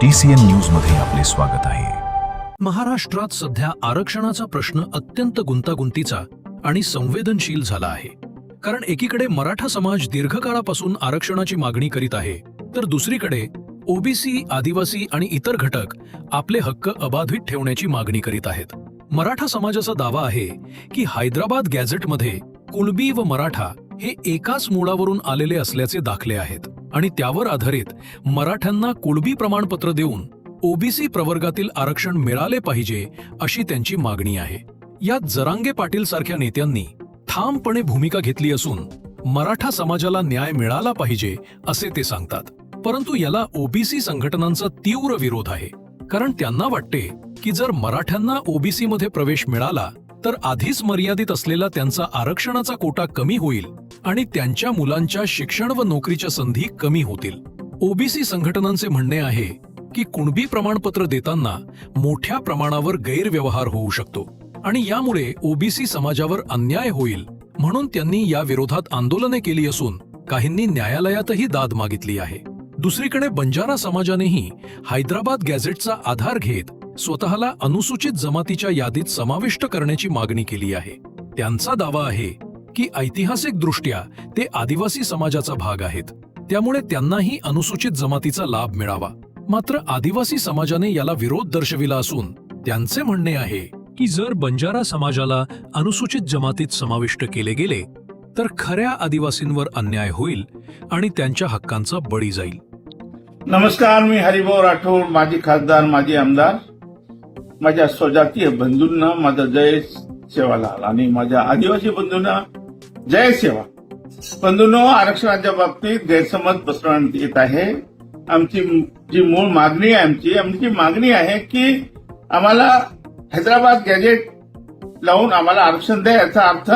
TCN न्यूजमध्ये आपले स्वागत आहे. महाराष्ट्रात सध्या आरक्षणाचा प्रश्न अत्यंत गुंतागुंतीचा आणि संवेदनशील झाला आहे. कारण एकीकडे मराठा समाज दीर्घकाळापासून आरक्षणाची मागणी करीत आहे तर दुसरीकडे ओबीसी आदिवासी आणि इतर घटक आपले हक्क अबाधित ठेवण्याची मागणी करीत आहेत. मराठा समाजाचा दावा आहे की हैदराबाद गॅझेटमध्ये कुणबी व मराठा हे एकाच मुळावरून आलेले असल्याचे दाखले आहेत. आणि त्यावर आधारित मराठ्यांना कुणबी प्रमाणपत्र देऊन ओबीसी प्रवर्गातील आरक्षण मिळाले पाहिजे अशी त्यांची मागणी आहे. यात जरांगे पाटील सारख्या नेत्यांनी ठामपणे भूमिका घेतली असून मराठा समाजाला न्याय मिळाला पाहिजे असे ते सांगतात. परंतु याला ओबीसी संघटनांचा तीव्र विरोध आहे. कारण त्यांना वाटते की जर मराठ्यांना ओबीसी मध्ये प्रवेश मिळाला तर आधीच मर्यादित असलेला त्यांचा आरक्षणाचा कोटा कमी होईल. आणि त्यांच्या मुलांच्या शिक्षण व नोकरीच्या संधी कमी होतील. ओबीसी संघटनांचे म्हणणे आहे की कुणबी प्रमाणपत्र देताना मोठ्या प्रमाणावर गैरव्यवहार होऊ शकतो आणि यामुळे ओबीसी समाजावर अन्याय होईल म्हणून त्यांनी या विरोधात आंदोलने केली असून काहींनी न्यायालयातही दाद मागितली आहे. दुसरीकडे बंजारा समाजानेही हैदराबाद गॅझेटचा आधार घेत स्वतःला अनुसूचित जमातीच्या यादीत समाविष्ट करण्याची मागणी केली आहे. त्यांचा दावा आहे की ऐतिहासिकदृष्ट्या ते आदिवासी समाजाचा भाग आहेत. त्यामुळे त्यांनाही अनुसूचित जमातीचा लाभ मिळावा. मात्र आदिवासी समाजाने याला विरोध दर्शविला असून त्यांचे म्हणणे आहे की जर बंजारा समाजाला अनुसूचित जमातीत समाविष्ट केले गेले तर खऱ्या आदिवासींवर अन्याय होईल आणि त्यांच्या हक्कांचा बळी जाईल. नमस्कार मी हरिभाऊ राठोड माजी खासदार माजी आमदार. माझ्या स्वजातीय बंधूंना माझा जय सेवालाल आणि माझ्या आदिवासी बंधूंना जय सेवा. बंधूंनो आरक्षणाच्या बाबतीत गैरसमज पसरवण्यात येत आहे. आमची जी मूळ मागणी आहे आमची आमची मागणी आहे की आम्हाला हैदराबाद गॅजेट लावून आम्हाला आरक्षण द्या याचा अर्थ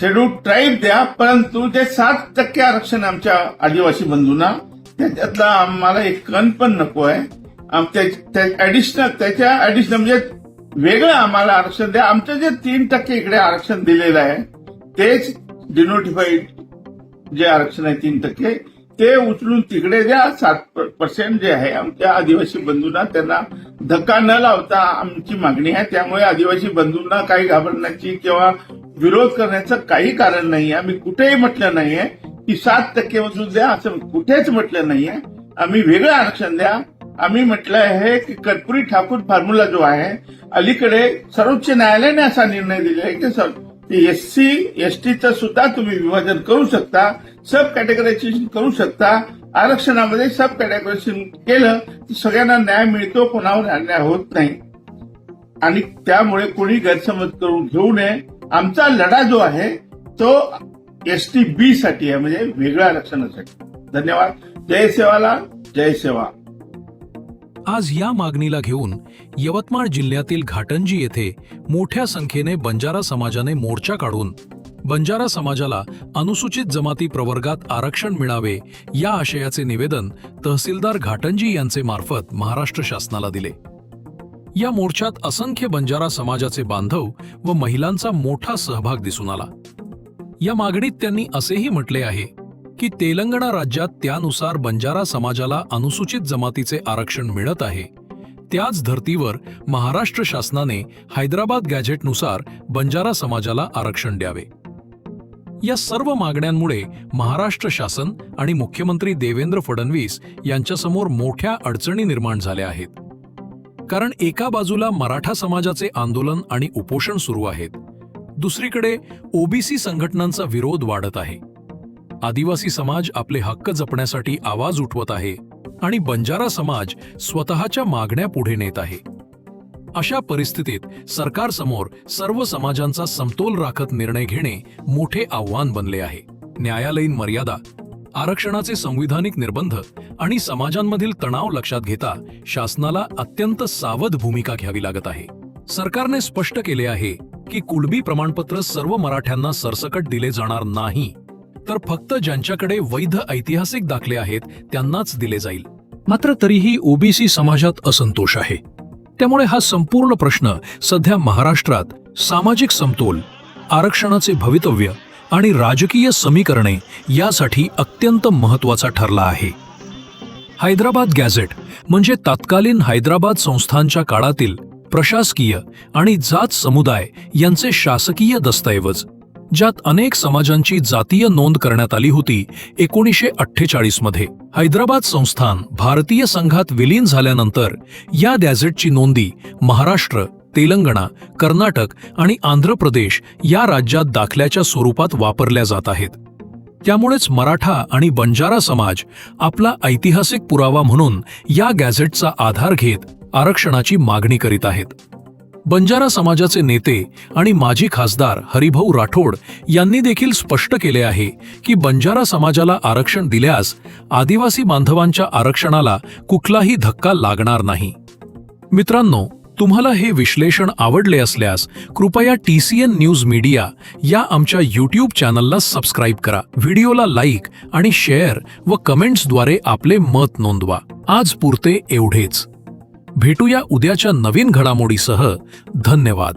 शेड्यूल ट्राईब द्या परंतु जे सात टक्के आरक्षण आमच्या आदिवासी बंधूंना त्याच्यातला आम्हाला एक कण पण नको आहे. ऍडिशनल त्याच्या ऍडिशनल म्हणजे वेगळं आम्हाला आरक्षण द्या. आमचं जे तीन टक्के इकडे आरक्षण दिलेलं आहे तेच डिनोटिफाईड जे आरक्षण आहे तीन टक्के ते उचलून तिकडे द्या. सात पर्सेंट जे आहे आमच्या आदिवासी बंधूंना त्यांना धक्का न लावता आमची मागणी आहे. त्यामुळे आदिवासी बंधूंना काही घाबरण्याची किंवा विरोध करण्याचं काही कारण नाही आम्ही कुठेही म्हटलं नाहीये की सात टक्के वसूल द्या असं कुठेच म्हटलं नाहीये. आम्ही वेगळं आरक्षण द्या. आम्ही म्हटलं आहे की कर्पुरी ठाकूर फॉर्म्युला जो आहे अलीकडे सर्वोच्च न्यायालयाने असा निर्णय दिला आहे की एस सी एस टीचं सुद्धा तुम्ही विभाजन करू शकता सब कॅटेगरायझेशन करू शकता. आरक्षणामध्ये सब कॅटेगरायझेशन केलं तर सगळ्यांना न्याय मिळतो कोणावर अन्याय होत नाही. आणि त्यामुळे कोणी गैरसमज करून घेऊ नये. आमचा लढा जो आहे तो एस टी बी साठी आहे म्हणजे वेगळ्या आरक्षणासाठी. धन्यवाद. जय सेवाला जय सेवा. आज या मागणीला घेऊन यवतमाळ जिल्ह्यातील घाटंजी येथे मोठ्या संख्येने बंजारा समाजाने मोर्चा काढून बंजारा समाजाला अनुसूचित जमाती प्रवर्गात आरक्षण मिळावे या आशयाचे निवेदन तहसीलदार घाटंजी यांचे मार्फत महाराष्ट्र शासनाला दिले. या मोर्चात असंख्य बंजारा समाजाचे बांधव व महिलांचा मोठा सहभाग दिसून आला. या मागणीत त्यांनी असेही म्हटले आहे की तेलंगणा राज्यात त्यानुसार बंजारा समाजाला अनुसूचित जमातीचे आरक्षण मिळत आहे. त्याच धर्तीवर महाराष्ट्र शासनाने हैदराबाद गॅझेटनुसार बंजारा समाजाला आरक्षण द्यावे. या सर्व मागण्यांमुळे महाराष्ट्र शासन आणि मुख्यमंत्री देवेंद्र फडणवीस यांच्यासमोर मोठ्या अडचणी निर्माण झाल्या आहेत. कारण एका बाजूला मराठा समाजाचे आंदोलन आणि उपोषण सुरू आहेत. दुसरीकडे ओबीसी संघटनांचा विरोध वाढत आहे. आदिवासी समाज आपले हक्क जपण्यासाठी आवाज उठवत आहे आणि बंजारा समाज स्वतःच्या मागण्या पुढे नेत आहे. अशा परिस्थितीत सरकारसमोर सर्व समाजांचा समतोल राखत निर्णय घेणे मोठे आव्हान बनले आहे. न्यायालयीन मर्यादा आरक्षणाचे संविधानिक निर्बंध आणि समाजांमधील तणाव लक्षात घेता शासनाला अत्यंत सावध भूमिका घ्यावी लागत आहे. सरकारने स्पष्ट केले आहे की कुळबी प्रमाणपत्र सर्व मराठ्यांना सरसकट दिले जाणार नाही. तर फक्त ज्यांच्याकडे वैध ऐतिहासिक दाखले आहेत त्यांनाच दिले जाईल. मात्र तरीही ओबीसी समाजात असंतोष आहे. त्यामुळे हा संपूर्ण प्रश्न सध्या महाराष्ट्रात सामाजिक समतोल आरक्षणाचे भवितव्य आणि राजकीय समीकरणे यासाठी अत्यंत महत्त्वाचा ठरला आहे. हैदराबाद गॅझेट म्हणजे तत्कालीन हैदराबाद संस्थांच्या काळातील प्रशासकीय आणि जात समुदाय यांचे शासकीय दस्तऐवज. ज्यात अनेक समाजांची जातीय नोंद करण्यात आली होती एकोणीसशे अठ्ठेचाळीसमध्ये. हैदराबाद संस्थान भारतीय संघात विलीन झाल्यानंतर या गॅझेटची नोंदी महाराष्ट्र तेलंगणा कर्नाटक आणि आंध्र प्रदेश या राज्यात दाखल्याच्या स्वरूपात वापरल्या जात आहेत. त्यामुळेच मराठा आणि बंजारा समाज आपला ऐतिहासिक पुरावा म्हणून या गॅझेटचा आधार घेत आरक्षणाची मागणी करीत आहेत. बंजारा समाजाचे नेते आणि माजी खासदार हरिभाऊ राठोड यांनी देखील स्पष्ट केले आहे की बंजारा समाजाला आरक्षण दिल्यास आदिवासी बांधवांच्या आरक्षणाला कुठलाही धक्का लागणार नाही. मित्रांनो तुम्हाला हे विश्लेषण आवडले असल्यास कृपया T C N news media या आमच्या यूट्यूब चॅनलला सबस्क्राईब करा व्हिडिओला लाईक आणि शेअर व कमेंट्सद्वारे आपले मत नोंदवा. आज पुरते एवढेच. भेटूया उद्याच्या नवीन घडामोडीसह. धन्यवाद.